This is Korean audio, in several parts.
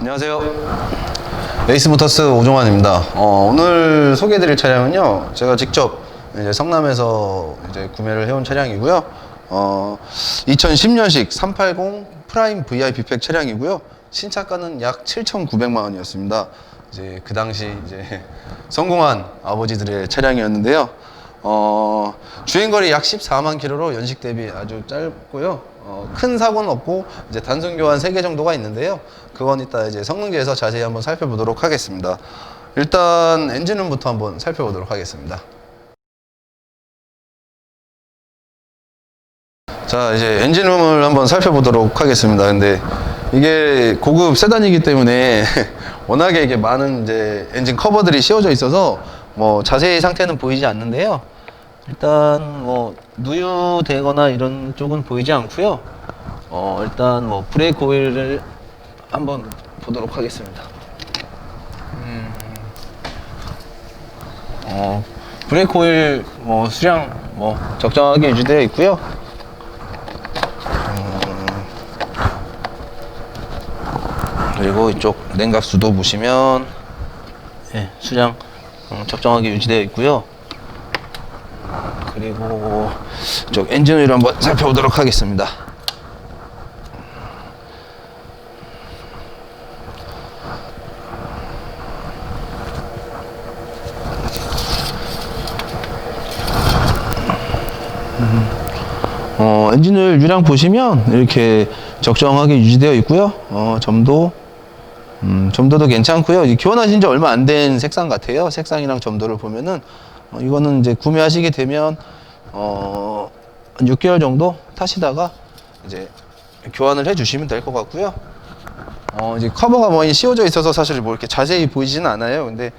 안녕하세요. 에이스 모터스 오종환입니다. 어, 오늘 소개해드릴 차량은요, 제가 직접 이제 성남에서 이제 구매를 해온 차량이고요. 어, 2010년식 380 프라임 VIP 팩 차량이고요. 신차가는 약 7,900만 원이었습니다. 이제 그 당시 이제 성공한 아버지들의 차량이었는데요. 어, 주행거리 약 14만 킬로로 연식 대비 아주 짧고요. 어, 큰 사고는 없고 이제 단순 교환 3개 정도가 있는데요. 그건 이따 이제 성능지에서 자세히 한번 살펴보도록 하겠습니다. 일단 엔진룸부터 한번 살펴보도록 하겠습니다. 자, 이제 엔진룸을 한번 살펴보도록 하겠습니다. 근데 이게 고급 세단이기 때문에 워낙에 이게 많은 이제 엔진 커버들이 씌워져 있어서 뭐 자세히 상태는 보이지 않는데요. 일단 뭐 누유되거나 이런 쪽은 보이지 않고요. 어, 일단 뭐 브레이크 오일을 한번 보도록 하겠습니다. 음. 어, 브레이크 오일 뭐 수량 뭐 적정하게 유지되어 있고요. 그리고 이쪽 냉각수도 보시면 예, 수량 음, 적정하게 유지되어 있고요. 그리고 이쪽 엔진 오일 한번 살펴보도록 하겠습니다. 어, 엔진 오일 유량 보시면 이렇게 적정하게 유지되어 있고요. 어, 점도 음, 점도도 괜찮고요. 이 교환하신 지 얼마 안 된 색상 같아요. 색상이랑 점도를 보면은 어, 이거는 이제 구매하시게 되면 어, 한 6개월 정도 타시다가 이제 교환을 해주시면 될 것 같고요. 어, 이제 커버가 많이 씌워져 있어서 사실 뭐 이렇게 자세히 보이지는 않아요. 근데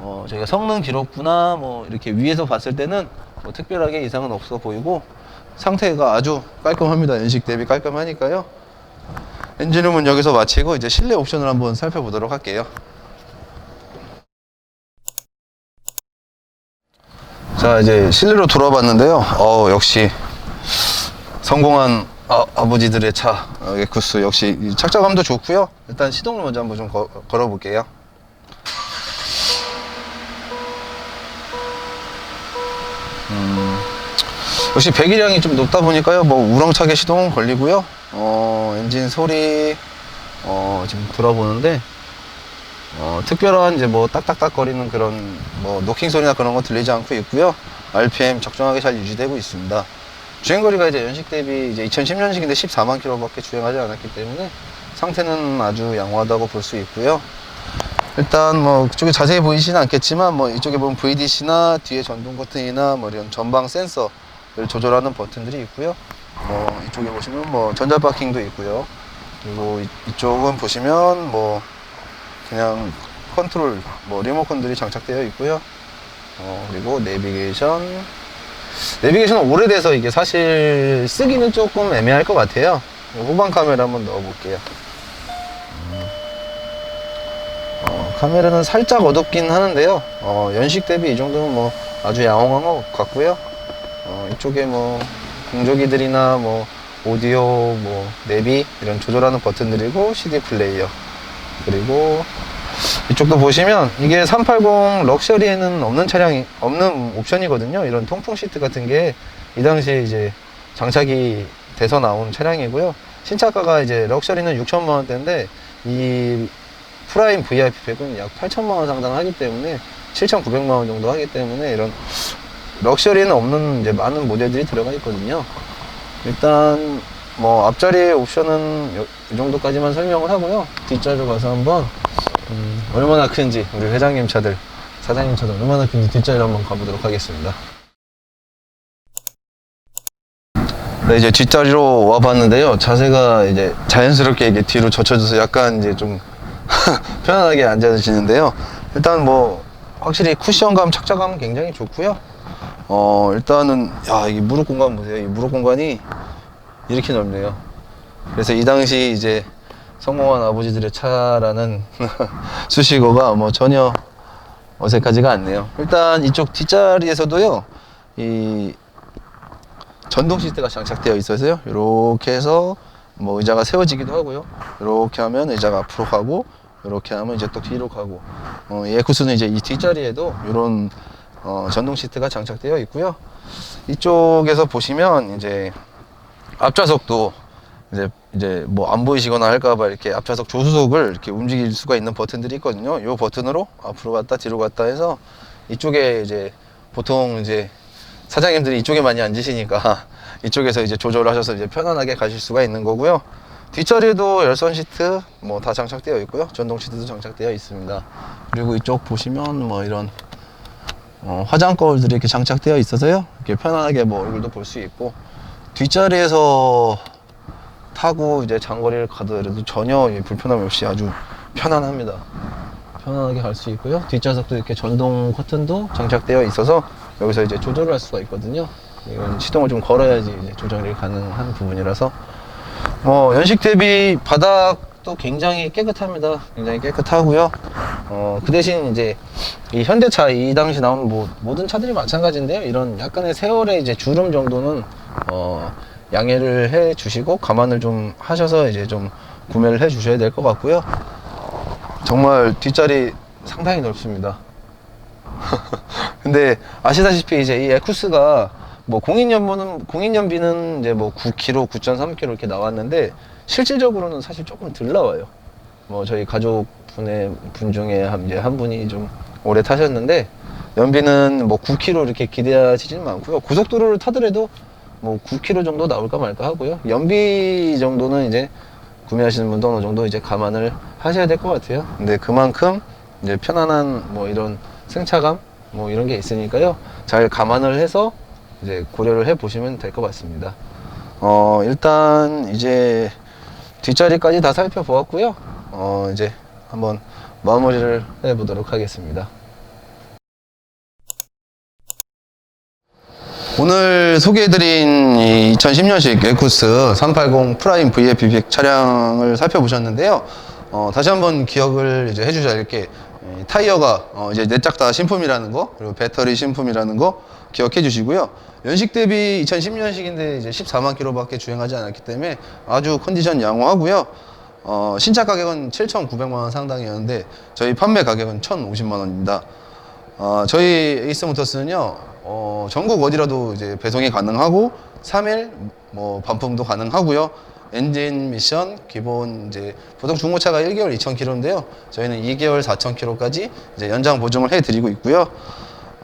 어, 저희가 성능 기록부나 뭐 이렇게 위에서 봤을 때는 뭐 특별하게 이상은 없어 보이고 상태가 아주 깔끔합니다. 연식 대비 깔끔하니까요. 엔진룸은 여기서 마치고 이제 실내 옵션을 한번 살펴보도록 할게요. 자 이제 실내로 돌아봤는데요. 어 역시 성공한 아, 아버지들의 차 어, 에쿠스 역시 이 착자감도 좋고요. 일단 시동을 먼저 한번 좀 거- 걸어볼게요. 역시 배기량이 좀 높다 보니까요. 뭐 우렁차게 시동 걸리고요. 어, 엔진 소리 어, 지금 들어보는데 어, 특별한 이제 뭐 딱딱딱 거리는 그런 뭐 노킹 소리나 그런 거 들리지 않고 있고요. RPM 적정하게 잘 유지되고 있습니다. 주행거리가 이제 연식 대비 이제 2010년식인데 14만 킬로밖에 주행하지 않았기 때문에 상태는 아주 양호하다고 볼 수 있고요. 일단 뭐 그쪽에 자세히 보이지는 않겠지만 뭐 이쪽에 보면 VDC나 뒤에 전동 버튼이나 뭐 이런 전방 센서를 조절하는 버튼들이 있고요. 뭐 이쪽에 보시면 뭐 전자 파킹도 있고요. 그리고 이, 이쪽은 보시면 뭐 그냥 컨트롤 뭐 리모컨들이 장착되어 있고요. 어, 그리고 내비게이션 내비게이션은 오래돼서 이게 사실 쓰기는 조금 애매할 것 같아요. 후방 카메라 한번 넣어볼게요. 어, 카메라는 살짝 어둡긴 하는데요. 어, 연식 대비 이 정도면 뭐 아주 양호한 것 같고요. 어, 이쪽에 뭐 공조기들이나 뭐 오디오, 뭐 내비 이런 조절하는 버튼들이고 CD 플레이어 그리고 이쪽도 보시면 이게 380 럭셔리에는 없는 차량이 없는 옵션이거든요. 이런 통풍 시트 같은 게 이 당시에 이제 장착이 돼서 나온 차량이고요. 신차가가 이제 럭셔리는 6천만 원대인데 이 프라임 VIP 팩은 약 8천만 원 상당 하기 때문에 7,900만 원 정도 하기 때문에 이런 럭셔리는 없는 이제 많은 모델들이 들어가 있거든요. 일단 뭐 앞자리 옵션은 요- 이 정도까지만 설명을 하고요. 뒷자리로 가서 한번 음, 얼마나 큰지 우리 회장님 차들 사장님 차들 얼마나 큰지 뒷자리로 한번 가보도록 하겠습니다. 네, 이제 뒷자리로 와봤는데요. 자세가 이제 자연스럽게 이게 뒤로 젖혀져서 약간 이제 좀 편안하게 앉아지시는데요. 일단 뭐 확실히 쿠션감, 착자감 굉장히 좋고요. 어 일단은 야 이 무릎 공간 보세요. 이 무릎 공간이 이렇게 넓네요. 그래서 이 당시 이제 성공한 아버지들의 차라는 수식어가 뭐 전혀 어색하지가 않네요. 일단 이쪽 뒷자리에서도요, 이 전동 시트가 장착되어 있어서요. 이렇게 해서 뭐 의자가 세워지기도 하고요. 이렇게 하면 의자가 앞으로 가고 이렇게 하면 이제 또 뒤로 가고 어, 이 에쿠스는 이제 이 뒷자리에도 이런 어, 전동 시트가 장착되어 있고요. 이쪽에서 보시면 이제 앞좌석도 이제 이제 뭐 안 보이시거나 할까봐 이렇게 앞좌석 조수석을 이렇게 움직일 수가 있는 버튼들이 있거든요. 이 버튼으로 앞으로 갔다 뒤로 갔다 해서 이쪽에 이제 보통 이제 사장님들이 이쪽에 많이 앉으시니까 이쪽에서 이제 조절하셔서 이제 편안하게 가실 수가 있는 거고요. 뒷자리도 열선 시트 뭐 다 장착되어 있고요. 전동 시트도 장착되어 있습니다. 그리고 이쪽 보시면 뭐 이런 어, 화장 거울들이 이렇게 장착되어 있어서요. 이렇게 편안하게 뭐 얼굴도 볼 수 있고 뒷자리에서 타고 이제 장거리를 가더라도 전혀 이 불편함 없이 아주 편안합니다. 편안하게 갈 수 있고요. 뒷좌석도 이렇게 전동 커튼도 장착되어 있어서 여기서 이제 조절을 할 수가 있거든요. 이건 시동을 좀 걸어야지 이제 조절이 가능한 부분이라서 뭐 연식 대비 바닥도 굉장히 깨끗합니다. 굉장히 깨끗하고요. 어, 그 대신 이제 이 현대차 이 당시 나오는 뭐 모든 차들이 마찬가지인데요. 이런 약간의 세월의 이제 주름 정도는 어, 양해를 해 주시고 감안을 좀 하셔서 이제 좀 구매를 해 주셔야 될 것 같고요. 정말 뒷자리 상당히 넓습니다. 근데 아시다시피 이제 이 에쿠스가 뭐 공인연보는 공인연비는 이제 뭐 9km, 9.3km 이렇게 나왔는데 실질적으로는 사실 조금 덜 나와요. 뭐 저희 가족 분의 분 중에 한, 이제 한 분이 좀 오래 타셨는데 연비는 뭐 9km 이렇게 기대하시지는 않고요. 고속도로를 타더라도 뭐 9km 정도 나올까 말까 하고요. 연비 정도는 이제 구매하시는 분도 어느 정도 이제 감안을 하셔야 될 것 같아요. 근데 그만큼 이제 편안한 뭐 이런 승차감 뭐 이런 게 있으니까요. 잘 감안을 해서 이제 고려를 해 보시면 될 것 같습니다. 어, 일단 이제 뒷자리까지 다 살펴보았고요. 어, 이제 한번 마무리를 해 보도록 하겠습니다. 오늘 소개해드린 이 2010년식 에쿠스 380 프라임 VF100 차량을 살펴보셨는데요. 어, 다시 한번 기억을 이제 해주셔야 할 게, 이 타이어가 어, 이제 네 짝 다 신품이라는 거, 그리고 배터리 신품이라는 거 기억해 주시고요. 연식 대비 2010년식인데 이제 14만 킬로밖에 주행하지 않았기 때문에 아주 컨디션 양호하고요. 어, 신차 가격은 7,900만 원 상당이었는데 저희 판매 가격은 1,050만 원입니다. 어, 저희 에이스 모터스는요, 어, 전국 어디라도 이제 배송이 가능하고, 3일, 뭐, 반품도 가능하고요. 엔진 미션, 기본, 이제, 보통 중고차가 1개월 2,000km인데요. 저희는 2개월 4,000km까지 이제 연장 보증을 해 드리고 있고요.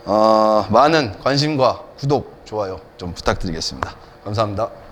어, 많은 관심과 구독, 좋아요 좀 부탁드리겠습니다. 감사합니다.